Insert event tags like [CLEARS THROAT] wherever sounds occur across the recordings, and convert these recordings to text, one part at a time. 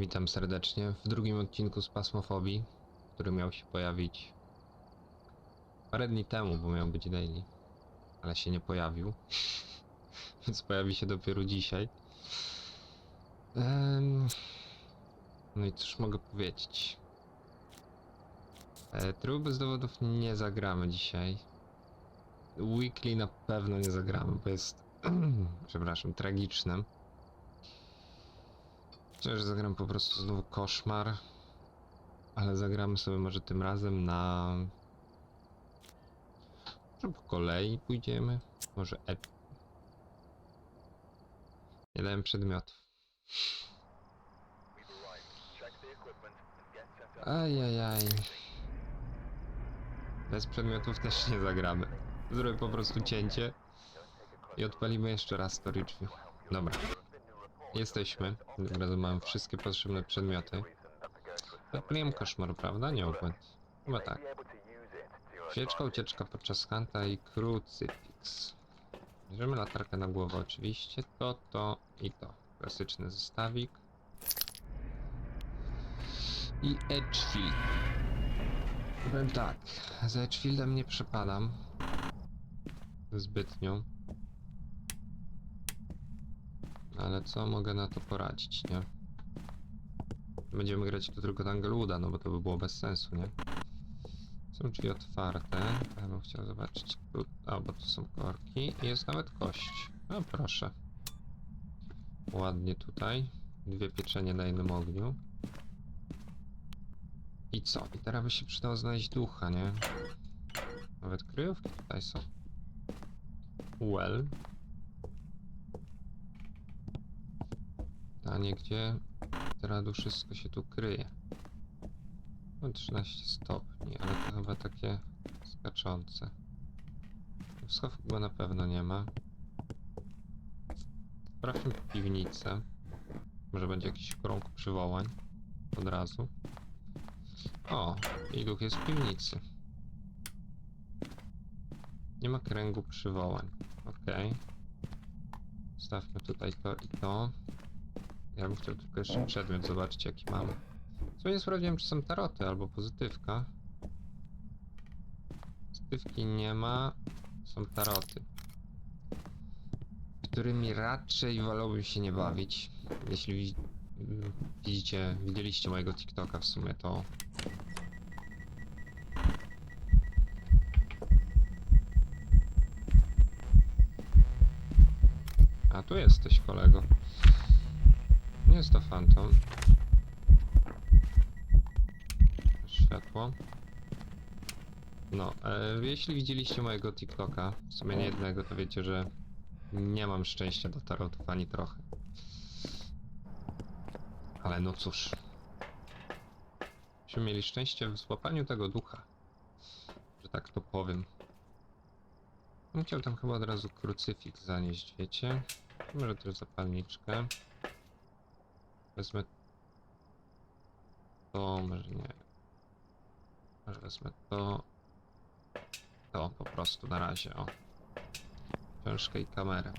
Witam serdecznie w drugim odcinku z Pasmofobii, który miał się pojawić parę dni temu, bo miał być daily, ale się nie pojawił, [LAUGHS] więc pojawi się dopiero dzisiaj. No i cóż mogę powiedzieć? E, Trybu bez dowodów nie zagramy dzisiaj. Weekly na pewno nie zagramy, bo jest, [CLEARS THROAT] przepraszam, tragiczne. Że zagram po prostu znowu koszmar. Ale zagramy sobie może tym razem na... Może po kolei pójdziemy? Może ep... Nie dałem przedmiotów. Ajajaj. Bez przedmiotów też nie zagramy. Zrobię po prostu cięcie i odpalimy jeszcze raz storage. Dobra. Jesteśmy. Tym razem mam wszystkie potrzebne przedmioty. Odpaliłem koszmar, prawda? Nie obłęd. Chyba tak. Świeczka, ucieczka podczas kanta i krucyfiks. Bierzemy latarkę na głowę oczywiście. To, to i to. Klasyczny zestawik. I Edgefield. Powiem tak, za Edgefieldem nie przepadam. Zbytnio. Ale co mogę na to poradzić, nie? Będziemy grać tu tylko Tanglewood, no bo to by było bez sensu, nie? Są drzwi otwarte. Ja bym chciał zobaczyć. Tu, a, bo tu są korki. I jest nawet kość. No proszę. Ładnie tutaj. Dwie pieczenie na jednym ogniu. I co? I teraz by się przydało znaleźć ducha, nie? Nawet kryjówki tutaj są. Well. Pytanie, gdzie tu wszystko się tu kryje? No 13 stopni, ale to chyba takie skaczące. Schowku chyba na pewno nie ma. Sprawdźmy piwnicę. Może będzie jakiś krąg przywołań. Od razu. O, i duch jest w piwnicy. Nie ma kręgu przywołań. Okej. Stawmy tutaj to i to. Ja bym chciał tylko jeszcze przedmiot zobaczyć jaki mamy. Co nie sprawdziłem czy są taroty albo pozytywka. Pozytywki nie ma. Są taroty. Którymi raczej wolałbym się nie bawić. Jeśli wi- widzicie, widzieliście mojego TikToka w sumie to A tu jesteś kolego. Jest to fantom. Światło. No, e, jeśli widzieliście mojego TikToka, w sumie nie jednego, to wiecie, że nie mam szczęścia do tarotów ani trochę. Ale no cóż. Myśmy mieli szczęście w złapaniu tego ducha. Że tak to powiem. Chciał tam chyba od razu krucyfiks zanieść, wiecie? Może też zapalniczkę. Wezmę to, może nie. Może wezmę to. To po prostu na razie, o. Książkę i kamerę.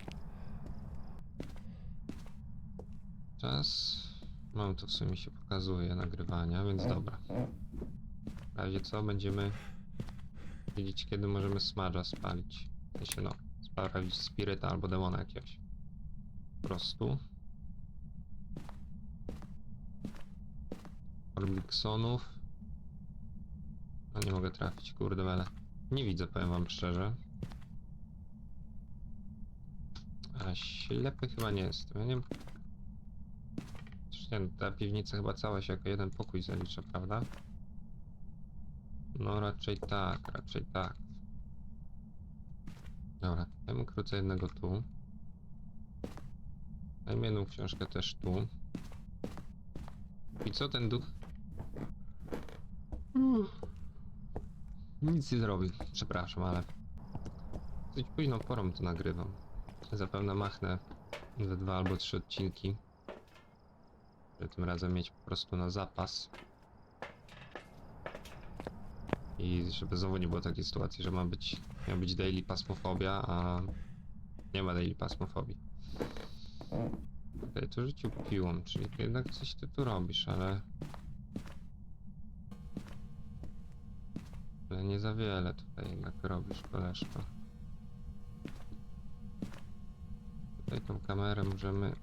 Czas. Mam to w sumie się pokazuje nagrywania, więc dobra. W razie co będziemy wiedzieć kiedy możemy smadża spalić. W sensie no, sprawdzić spiryta albo demona jakiegoś. Po prostu. Orbiksonów. No nie mogę trafić, kurde mele. Nie widzę, powiem wam szczerze. A ślepy chyba nie jestem. Ja nie wiem. Nie, ta piwnica chyba cała się jako jeden pokój zalicza, prawda? No raczej tak, raczej tak. Dobra, dajmy krócej jednego tu. Dajmy jedną książkę też tu. I co ten duch? Uff. Nic nie zrobi, przepraszam, ale... Dość późną porą to nagrywam. Zapewne machnę ze dwa albo trzy odcinki. Żeby tym razem mieć po prostu na zapas. I żeby znowu nie było takiej sytuacji, że ma być, miał być daily pasmofobia, a nie ma daily pasmofobii. Okej, to rzucił piłą, czyli jednak coś ty tu robisz, ale... Ale nie za wiele tutaj jednak robisz, koleżko. Tutaj tą kamerę możemy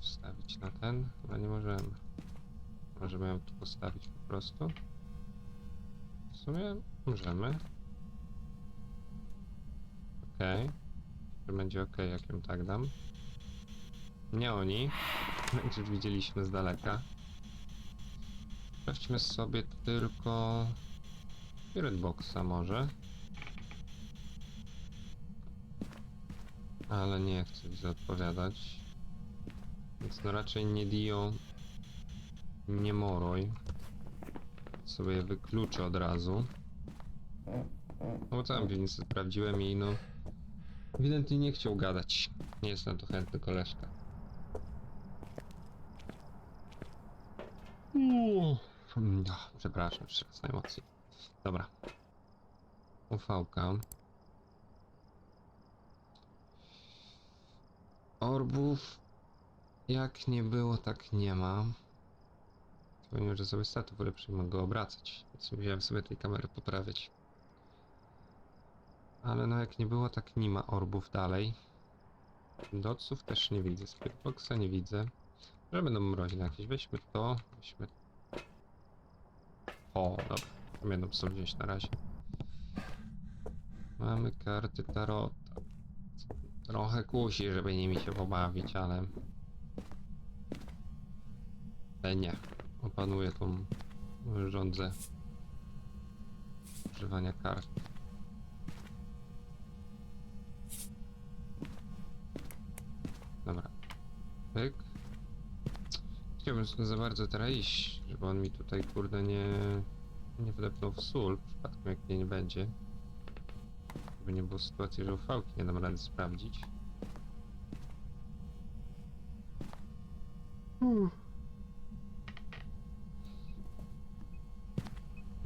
wstawić na ten, chyba nie możemy. Możemy ją tu postawić po prostu. W sumie możemy. Okej. To będzie ok, jak ją tak dam. Nie oni, [LAUGHS] jak już widzieliśmy z daleka. Sprawdźmy sobie tylko Spirit Boxa może. Ale nie chcę widzę odpowiadać. Więc no raczej nie Dio, nie Moroj. Sobie je wykluczę od razu. No bo tam piwnicy sprawdziłem i no... Ewidentnie nie chciał gadać. Nie jest na to chętny koleżka. Uuu. Przepraszam, jeszcze raz najmocniej. Dobra. Ufałka. Orbów jak nie było, tak nie ma. Powiem, że sobie statów lepszy mogę go obracać, więc musiałem sobie tej kamery poprawiać. Ale no jak nie było, tak nie ma orbów dalej. Doców też nie widzę, Spiritboxa nie widzę. Że będą mroźne jakieś. Weźmy to, weźmy... O, dobra. Tam jedną wziąć na razie. Mamy karty Tarota. Trochę kusi, żeby nimi się pobawić, ale... Ale nie. Opanuję tą rządzę używania kart. Dobra. Pyk. Chciałbym za bardzo teraz iść, żeby on mi tutaj kurde nie... nie wdepnął w sól, w przypadku jak mnie nie będzie. Żeby nie było sytuacji, że ufałki nie dam rady sprawdzić.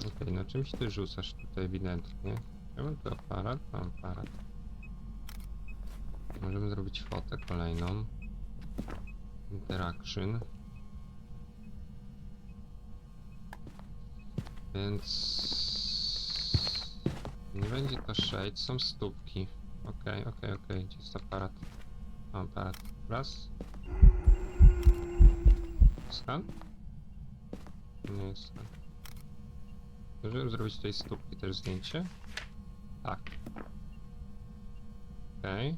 Okej, no czymś ty rzucasz tutaj ewidentnie. Chciałbym tu aparat, mam aparat. Możemy zrobić fotę kolejną. Interaction. Więc... Nie będzie to shade, są stópki. Okej, okej, okej, gdzie jest aparat? Mam aparat. Raz. Skan? Nie jest skan. Możemy zrobić tutaj stópki też zdjęcie? Tak. Okej.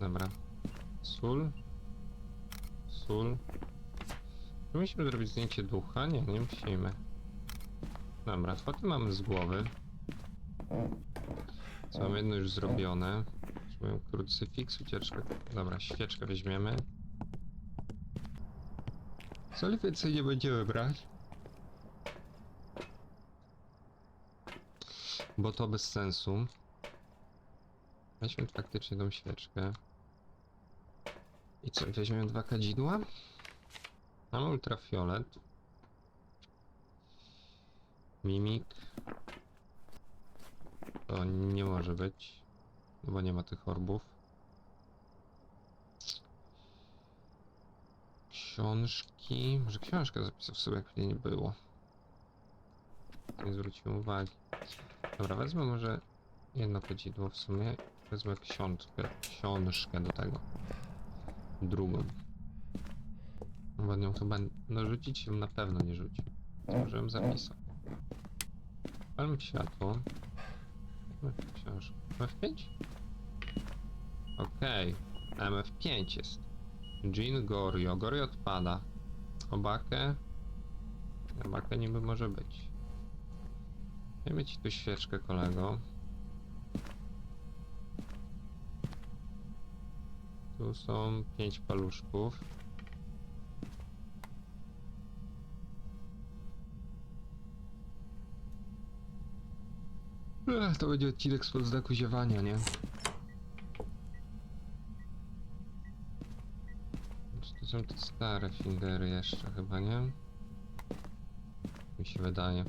Dobra. Sól. Sól. Czy musimy zrobić zdjęcie ducha? Nie, nie musimy. Dobra, foty mamy z głowy. Co mam jedno już zrobione. Potrzebuję krucyfiks, ucieczkę. Dobra, świeczkę weźmiemy. Soli więcej nie będziemy brać. Bo to bez sensu. Weźmy faktycznie tą świeczkę. I co, weźmiemy dwa kadzidła? Mamy ultrafiolet. Mimik. To nie może być. Bo nie ma tych orbów. Książki. Może książkę zapisał sobie, jak mnie nie było. Nie zwróciłem uwagi. Dobra, wezmę może jedno kadzidło w sumie. Wezmę książkę, książkę do tego. Drugą. Bo nią chyba no rzucić się na pewno nie rzucił. To żebym zapisał. Palmy światło. Książkę. MF5? Okej. MF5 jest. Jean Gorio. Gorio odpada. Obakę. Obakę niby może być. Dajmy ci tu świeczkę, kolego. Tu są pięć paluszków. Ech, to będzie odcinek spod znaku ziewania, nie? To są te stare fingery jeszcze chyba, nie? Mi się wydaje.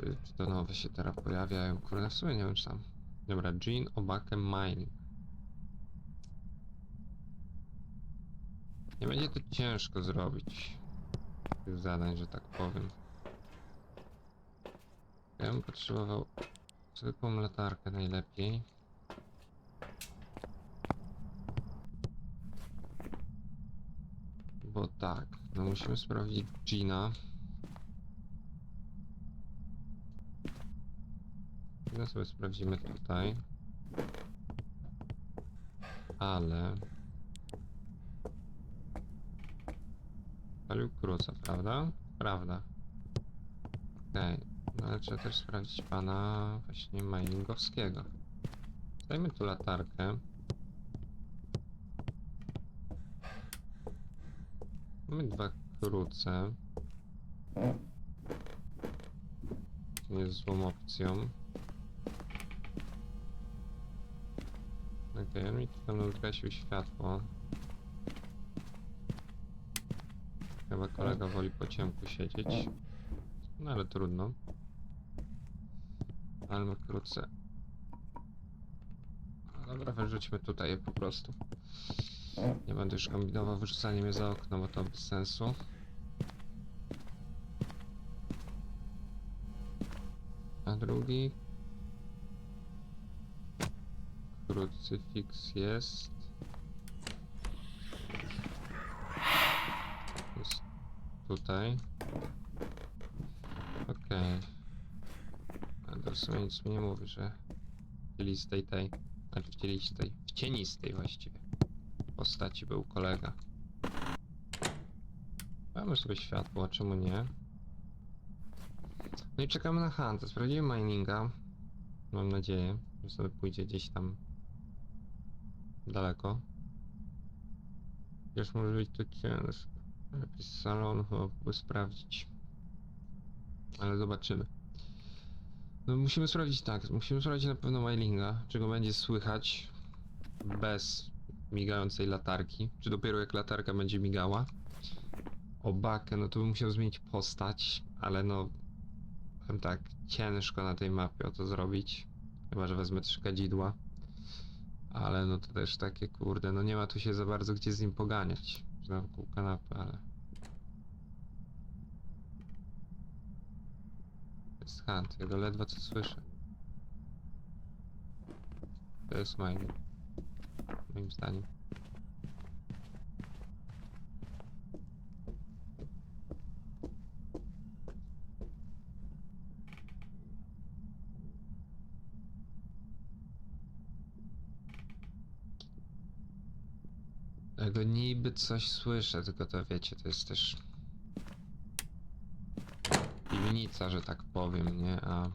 Czy, to nowe się teraz pojawiają? Kurde, w sumie nie wiem tam. Dobra, Jean Obakem Mining. Nie będzie to ciężko zrobić. Tych zadań, że tak powiem. Ja bym potrzebował zwykłą latarkę najlepiej. Bo tak, no musimy sprawdzić Gina. No sobie sprawdzimy tutaj. Ale... Palił kruca, prawda? Prawda. Okej, no ale trzeba też sprawdzić pana właśnie miningowskiego. Dajmy tu latarkę. Mamy dwa kruce. To jest złą opcją. Mi tu tam zgasił światło. Chyba kolega woli po ciemku siedzieć. No ale trudno. Ale ma krótce. No Dobra, wyrzućmy tutaj je po prostu. Nie będę już kombinował wyrzucaniem je za okno, bo to bez sensu. A drugi... Krucyfiks jest... Jest tutaj. Okej. Ale to w sumie nic mi nie mówi, że w cielistej tej, znaczy w cielistej, w cienistej właściwie postaci był kolega. Mamy sobie światło, czemu nie? No i czekamy na Huntę. Sprawdzimy mininga. Mam nadzieję, że sobie pójdzie gdzieś tam daleko. Już może być to ciężko. Z salonu chyba by sprawdzić. Ale zobaczymy. No musimy sprawdzić tak, musimy sprawdzić na pewno mailinga, czego będzie słychać bez migającej latarki, czy dopiero jak latarka będzie migała. Obakę, no to bym musiał zmienić postać, ale no powiem tak, ciężko na tej mapie o to zrobić. Chyba, że wezmę trzy kadzidła. Ale no to też takie kurde, no nie ma tu się za bardzo gdzie z nim poganiać. Że wokół kanapy, ale... Jest Hunt, ja go ledwo co słyszę. To jest mining. Moim zdaniem. Tego niby coś słyszę, tylko to wiecie, to jest też piwnica, że tak powiem, nie? A,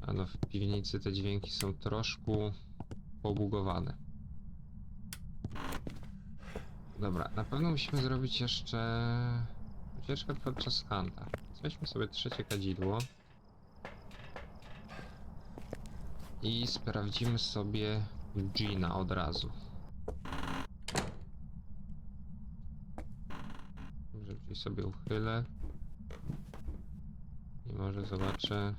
a no w piwnicy te dźwięki są troszkę pobugowane. Dobra, na pewno musimy zrobić jeszcze ucieczkę podczas hanta. Weźmy sobie trzecie kadzidło. I sprawdzimy sobie Gina od razu. Sobie uchylę. I może zobaczę.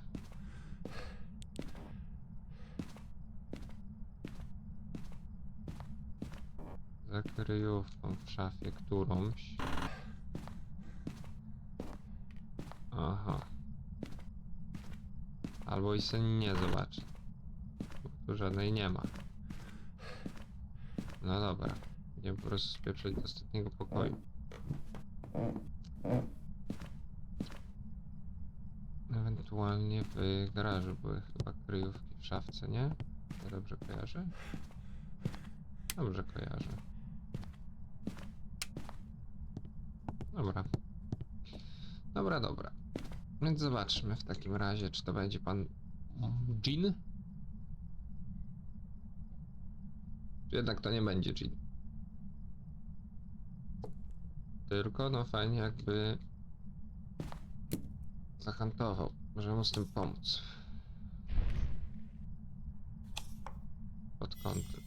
Za kryjówką w szafie którąś. Aha. Albo i se nie zobaczę. Bo tu żadnej nie ma. No dobra. Będziemy po prostu spieprzać do ostatniego pokoju. Ewentualnie w garażu były chyba kryjówki w szafce, nie? Ja dobrze kojarzę? Dobrze kojarzę. Dobra. Dobra, dobra. Więc zobaczmy w takim razie, czy to będzie pan Jean? Czy jednak to nie będzie Jean? Tylko no fajnie jakby zahantował. Możemy mu z tym pomóc. Pod kątem.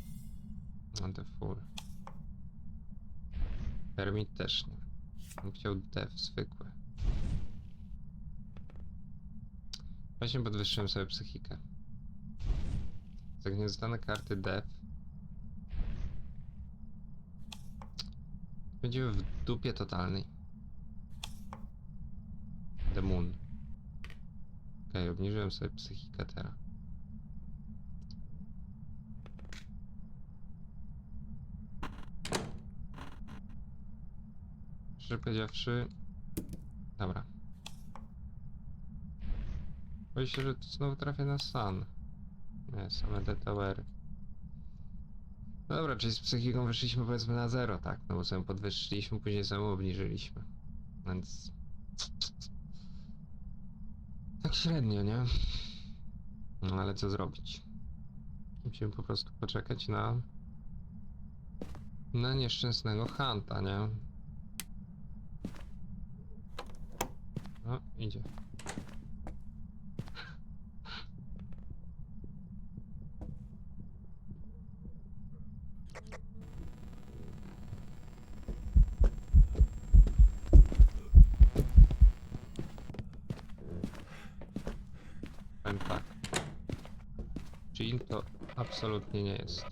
Na the full. Termit też nie. On chciał dev zwykły. Właśnie podwyższyłem sobie psychikę. Dostanę karty dev, będziemy w dupie totalnej. The Moon. Okej, obniżyłem sobie psychikę teraz. Szczerze powiedziawszy... Dobra. Boję się, że znowu trafię na Sun. Nie, same te towery. No dobra, czyli z psychiką wyszliśmy powiedzmy na zero, tak? No bo sobie podwyższyliśmy, później sobie obniżyliśmy. Więc... Tak średnio, nie? No ale co zrobić? Musimy po prostu poczekać na... Na nieszczęsnego Hanta, nie? O, idzie. Powiem tak. Jean to absolutnie nie jest.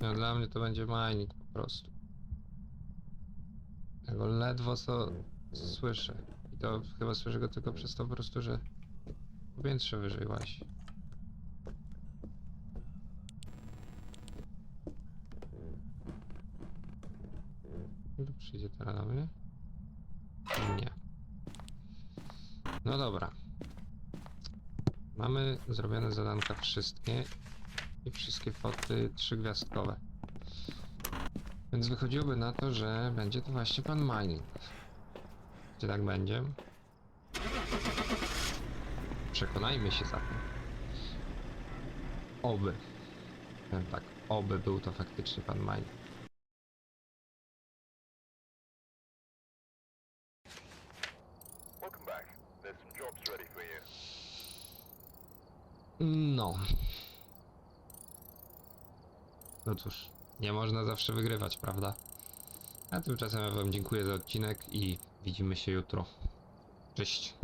No, dla mnie to będzie mining po prostu. Ja go ledwo co słyszę. I to chyba słyszę go tylko przez to po prostu, że powietrze wyżej łazi. Przyjdzie teraz do mnie? Nie. No dobra. Mamy zrobione zadanka wszystkie i wszystkie foty trzygwiazdkowe. Więc wychodziłoby na to, że będzie to właśnie pan mining. Czy tak będzie? Przekonajmy się zatem. Oby. Tak, oby był to faktycznie pan mining. No. No cóż, nie można zawsze wygrywać, prawda? A tymczasem ja wam dziękuję za odcinek i widzimy się jutro. Cześć.